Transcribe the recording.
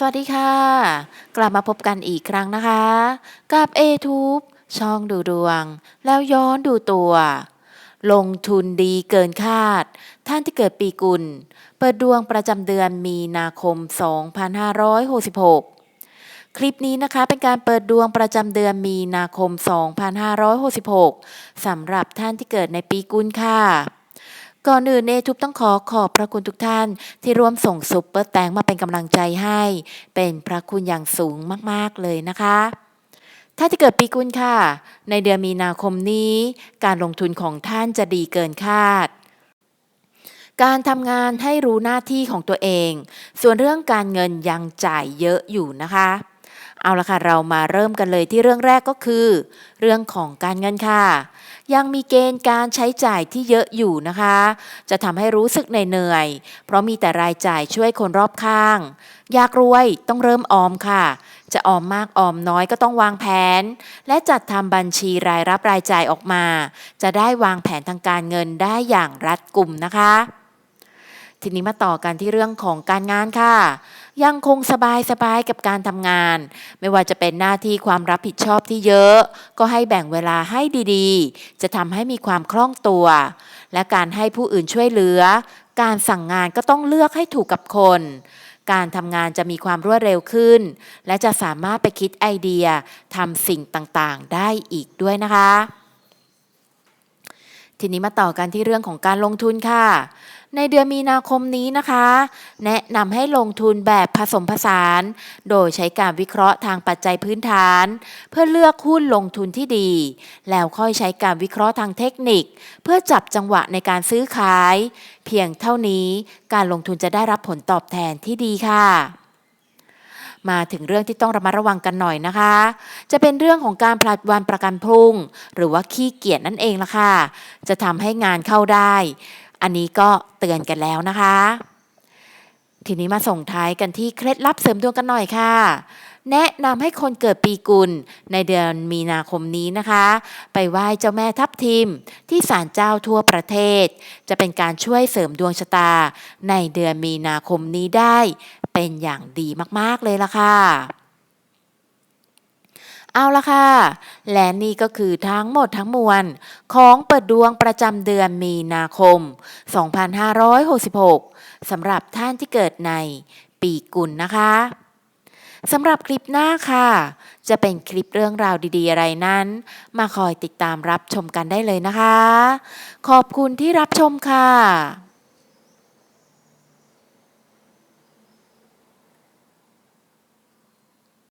สวัสดีค่ะ กลับมาพบกันอีกครั้งนะคะ กับ a t u b e ช่องดูดวง แล้วย้อนดูตัว ลงทุนดีเกินคาด ท่านที่เกิดปีกุล เปิดดวงประจำเดือนมีนาคม 2566 คลิปนี้นะคะเป็นการเปิดดวงประจำเดือนมีนาคม 2566สำหรับท่านที่เกิดในปีกุลค่ะ ก่อนอื่นเนทุบต้องขอขอบพระคุณทุกท่าน ที่ร่วมส่งซุปเปอร์แตงมาเป็นกำลังใจให้ เป็นพระคุณอย่างสูงมากๆเลยนะคะ ถ้าจะเกิดปีกุลค่ะ ในเดือนมีนาคมนี้ การลงทุนของท่านจะดีเกินคาด การทำงานให้รู้หน้าที่ของตัวเอง ส่วนเรื่องการเงินยังจ่ายเยอะอยู่นะคะ เอาละค่ะ เรามาเริ่มกันเลยที่เรื่องแรกก็คือ เรื่องของการเงินค่ะ ยังมีเกณฑ์การใช้จ่ายที่เยอะอยู่นะคะ จะทำให้รู้สึกเหนื่อยๆเพราะมีแต่รายจ่ายช่วยคนรอบข้าง อยากรวยต้องเริ่มออมค่ะ จะออมมากออมน้อยก็ต้องวางแผน และจัดทำบัญชีรายรับรายจ่ายออกมา จะได้วางแผนทางการเงินได้อย่างรัดกุมนะคะทีนี้มาต่อกันที่เรื่องของการงานค่ะ ยังคงสบายสบายกับการทำงาน ไม่ว่าจะเป็นหน้าที่ความรับผิดชอบที่เยอะ ก็ให้แบ่งเวลาให้ดีๆ จะทำให้มีความคล่องตัว และการให้ผู้อื่นช่วยเหลือ การสั่งงานก็ต้องเลือกให้ถูกกับคน การทำงานจะมีความรวดเร็วขึ้น และจะสามารถไปคิดไอเดียทำสิ่งต่างๆ ได้อีกด้วยนะคะ ทีนี้มาต่อกันที่เรื่องของการลงทุนค่ะ ในเดือนมีนาคมนี้นะคะ แนะนำให้ลงทุนแบบผสมผสาน โดยใช้การวิเคราะห์ทางปัจจัยพื้นฐาน เพื่อเลือกหุ้นลงทุนที่ดี แล้วค่อยใช้การวิเคราะห์ทางเทคนิค เพื่อจับจังหวะในการซื้อขาย เพียงเท่านี้การลงทุนจะได้รับผลตอบแทนที่ดีค่ะ มาถึงเรื่องที่ต้องระมัดระวังกันหน่อยนะคะ จะเป็นเรื่องของการผลัดวันประกันพรุ่ง หรือว่าขี้เกียจนั่นเองละค่ะ จะทำให้งานเข้าได้ อันนี้ก็เตือนกันแล้วนะคะ ทีนี้มาส่งท้ายกันที่เคล็ดลับเสริมดวงกันหน่อยค่ะแนะนำให้คนเกิดปีกุลในเดือนมีนาคมนี้นะคะ ไปไหว้เจ้าแม่ทับทิม ที่ศาลเจ้าทั่วประเทศ จะเป็นการช่วยเสริมดวงชะตา ในเดือนมีนาคมนี้ได้ เป็นอย่างดีมากๆเลยล่ะค่ะเอาละค่ะ และนี่ก็คือทั้งหมดทั้งมวล ของเปิดดวงประจำเดือนมีนาคม 2566 สำหรับท่านที่เกิดในปีกุลนะคะสำหรับคลิปหน้าค่ะ จะเป็นคลิปเรื่องราวดีๆอะไรนั้น มาคอยติดตามรับชมกันได้เลยนะคะ ขอบคุณที่รับชมค่ะ